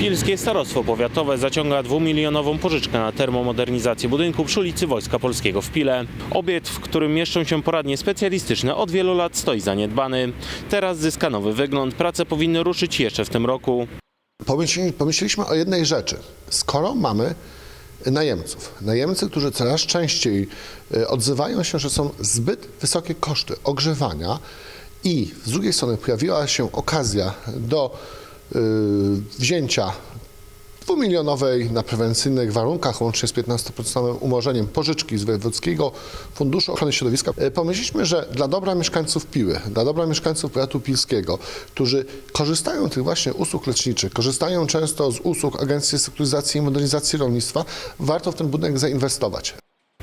Pilskie Starostwo Powiatowe zaciąga dwumilionową pożyczkę na termomodernizację budynku przy ulicy Wojska Polskiego w Pile. Obiekt, w którym mieszczą się poradnie specjalistyczne, od wielu lat stoi zaniedbany. Teraz zyska nowy wygląd. Prace powinny ruszyć jeszcze w tym roku. Pomyśleli, pomyśleliśmy o jednej rzeczy. Skoro mamy najemców, najemcy, którzy coraz częściej e, odzywają się, że są zbyt wysokie koszty ogrzewania i z drugiej strony pojawiła się okazja do wzięcia dwumilionowej na prewencyjnych warunkach, łącznie z 15% umorzeniem pożyczki z Wojewódzkiego Funduszu Ochrony Środowiska. E, Pomyśleliśmy, że dla dobra mieszkańców Piły, dla dobra mieszkańców powiatu pilskiego, którzy korzystają z tych właśnie usług leczniczych, korzystają często z usług Agencji Restrukturyzacji i Modernizacji Rolnictwa, warto w ten budynek zainwestować.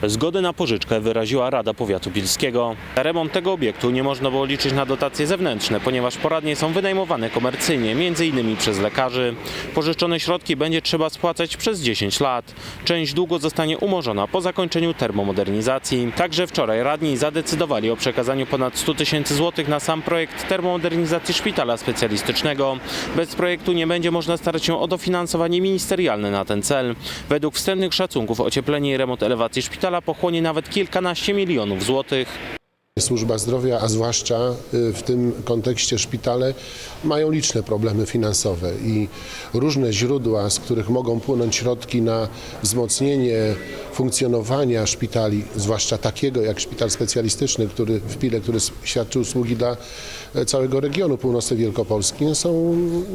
Zgodę na pożyczkę wyraziła Rada Powiatu Pilskiego. Na remont tego obiektu nie można było liczyć na dotacje zewnętrzne, ponieważ poradnie są wynajmowane komercyjnie, m.in. przez lekarzy. Pożyczone środki będzie trzeba spłacać przez 10 lat. Część długo zostanie umorzona po zakończeniu termomodernizacji. Także wczoraj radni zadecydowali o przekazaniu ponad 100 tysięcy złotych na sam projekt termomodernizacji szpitala specjalistycznego. Bez projektu nie będzie można starać się o dofinansowanie ministerialne na ten cel. Według wstępnych szacunków ocieplenie i remont elewacji szpitala pochłonie nawet kilkanaście milionów złotych. Służba zdrowia, a zwłaszcza y, w tym kontekście szpitale, mają liczne problemy finansowe i różne źródła, z których mogą płynąć środki na wzmocnienie funkcjonowania szpitali, zwłaszcza takiego jak szpital specjalistyczny, który w Pile, który świadczy usługi dla e, całego regionu północnej Wielkopolski, są mm,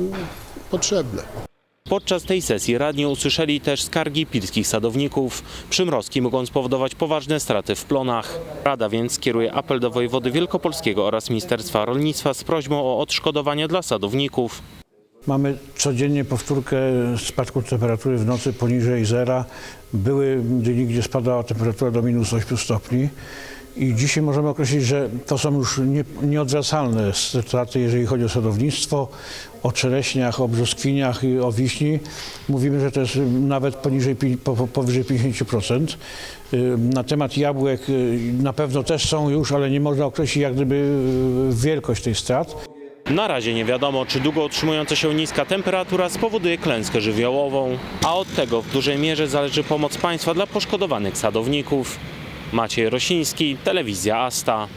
potrzebne. Podczas tej sesji radni usłyszeli też skargi pilskich sadowników. Przymrozki mogą spowodować poważne straty w plonach. Rada więc kieruje apel do wojewody wielkopolskiego oraz Ministerstwa Rolnictwa z prośbą o odszkodowanie dla sadowników. Mamy codziennie powtórkę spadku temperatury w nocy poniżej zera. Były dni, gdzie spadała temperatura do minus 8 stopni. I dzisiaj możemy określić, że to są już nie, nieodwracalne straty, jeżeli chodzi o sadownictwo, o czereśniach, o brzoskwiniach i o wiśni. Mówimy, że to jest nawet poniżej, powyżej 50%. Y, Na temat jabłek y, na pewno też są już, ale nie można określić jak gdyby y, wielkość tej strat. Na razie nie wiadomo, czy długo utrzymująca się niska temperatura spowoduje klęskę żywiołową, a od tego w dużej mierze zależy pomoc państwa dla poszkodowanych sadowników. Maciej Rosiński, Telewizja Asta.